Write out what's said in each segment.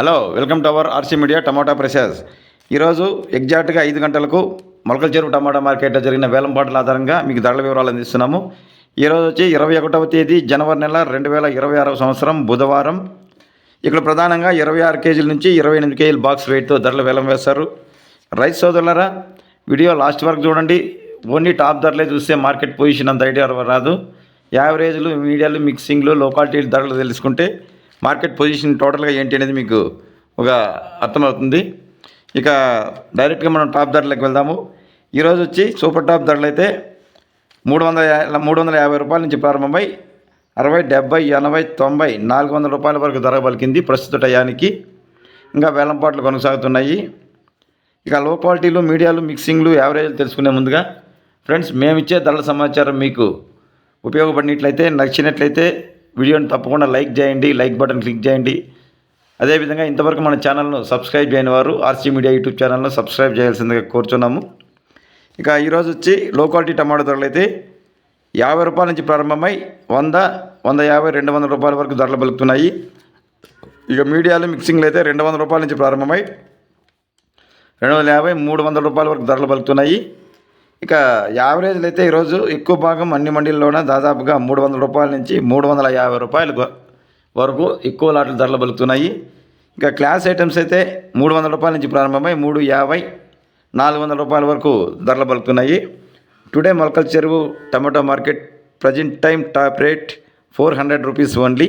Hello welcome to our RC media tomato prices ఈరోజు ఎగ్జాక్ట్గా ఐదు గంటలకు మొలకల చెరువు టమాటా మార్కెట్లో జరిగిన వేలంపాట్ల ఆధారంగా మీకు ధరల వివరాలు అందిస్తున్నాము. ఈరోజు వచ్చి ఇరవై ఒకటవ తేదీ జనవరి నెల రెండు వేల ఇరవై ఆరవ సంవత్సరం బుధవారం. ఇక్కడ ప్రధానంగా ఇరవై ఆరు కేజీల నుంచి ఇరవై ఎనిమిది కేజీల బాక్స్ వెయిట్తో ధరలు వేలం వేస్తారు. రైస్ సోదరులరా వీడియో లాస్ట్ వరకు చూడండి. ఓన్లీ టాప్ ధరలే చూస్తే మార్కెట్ పొజిషన్ అంత ఐడియా రాదు. యావరేజ్లు మీడియాలు మిక్సింగ్లు లోకాలిటీ ధరలు తెలుసుకుంటే మార్కెట్ పొజిషన్ టోటల్గా ఏంటి అనేది మీకు ఒక అర్థమవుతుంది. ఇక డైరెక్ట్గా మనం టాప్ ధరలకు వెళ్దాము. ఈరోజు వచ్చి సూపర్ టాప్ ధరలు అయితే మూడు వందల మూడు వందల యాభై రూపాయల నుంచి ప్రారంభమై అరవై డెబ్బై ఎనభై తొంభై నాలుగు వందల రూపాయల వరకు ధర పలికింది ప్రస్తుత టయానికి. ఇంకా వేలంపాట్లు కొనసాగుతున్నాయి. ఇక లో క్వాలిటీలు మీడియాలు మిక్సింగ్లు యావరేజ్లు తెలుసుకునే ముందుగా ఫ్రెండ్స్ మేము ఇచ్చే ధరల సమాచారం మీకు ఉపయోగపడినట్లయితే నచ్చినట్లయితే వీడియోని తప్పకుండా లైక్ చేయండి లైక్ బటన్ క్లిక్ చేయండి. అదేవిధంగా ఇంతవరకు మన ఛానల్ను సబ్స్క్రైబ్ చేయని వారు ఆర్సీ మీడియా యూట్యూబ్ ఛానల్ను సబ్స్క్రైబ్ చేయాల్సిందిగా కోరుచున్నాము. ఇక ఈరోజు వచ్చి లో క్వాలిటీ టమాటో ధరలు అయితే యాభై రూపాయల నుంచి ప్రారంభమై వంద వంద యాభై రెండు వందల రూపాయల వరకు ధరలు పలుకుతున్నాయి. ఇక మీడియాలు మిక్సింగ్లు అయితే రెండు వందల రూపాయల నుంచి ప్రారంభమై రెండు వందల యాభై మూడు వందల రూపాయల వరకు ధరలు పలుకుతున్నాయి. ఇక యావరేజ్లు అయితే ఈరోజు ఎక్కువ భాగం అన్ని మండీల్లోనే దాదాపుగా మూడు వందల రూపాయల నుంచి మూడు వందల యాభై రూపాయలు వరకు ఎక్కువ లాట్ల ధరలు పలుకుతున్నాయి ఇక క్లాస్ ఐటమ్స్ అయితే మూడు వందల రూపాయల నుంచి ప్రారంభమై మూడు యాభై నాలుగు వందల రూపాయల వరకు ధరలు పలుకుతున్నాయి today Molakalacheruvu tomato market present time top rate four hundred rupees only.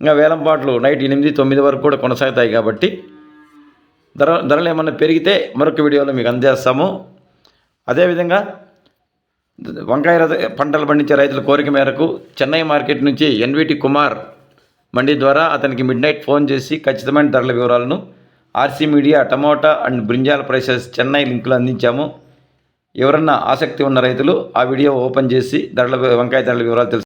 ఇంకా వేలంపాట్లు నైట్ ఎనిమిది తొమ్మిది వరకు కూడా కొనసాగుతాయి కాబట్టి. ధర ధరలు ఏమన్నా పెరిగితే మరొక వీడియోలో మీకు అందజేస్తాము. అదేవిధంగా వంకాయ రథ- పంటలు పండించే రైతుల కోరిక మేరకు చెన్నై మార్కెట్ నుంచి ఎన్విటి కుమార్ మండి ద్వారా అతనికి మిడ్ నైట్ ఫోన్ చేసి ఖచ్చితమైన ధరల వివరాలను RC media tomato and brinjal prices Chennai లింకులు అందించాము. ఎవరన్నా ఆసక్తి ఉన్న రైతులు ఆ వీడియో ఓపెన్ చేసి ధరల వంకాయ ధరల వివరాలు తెలుసు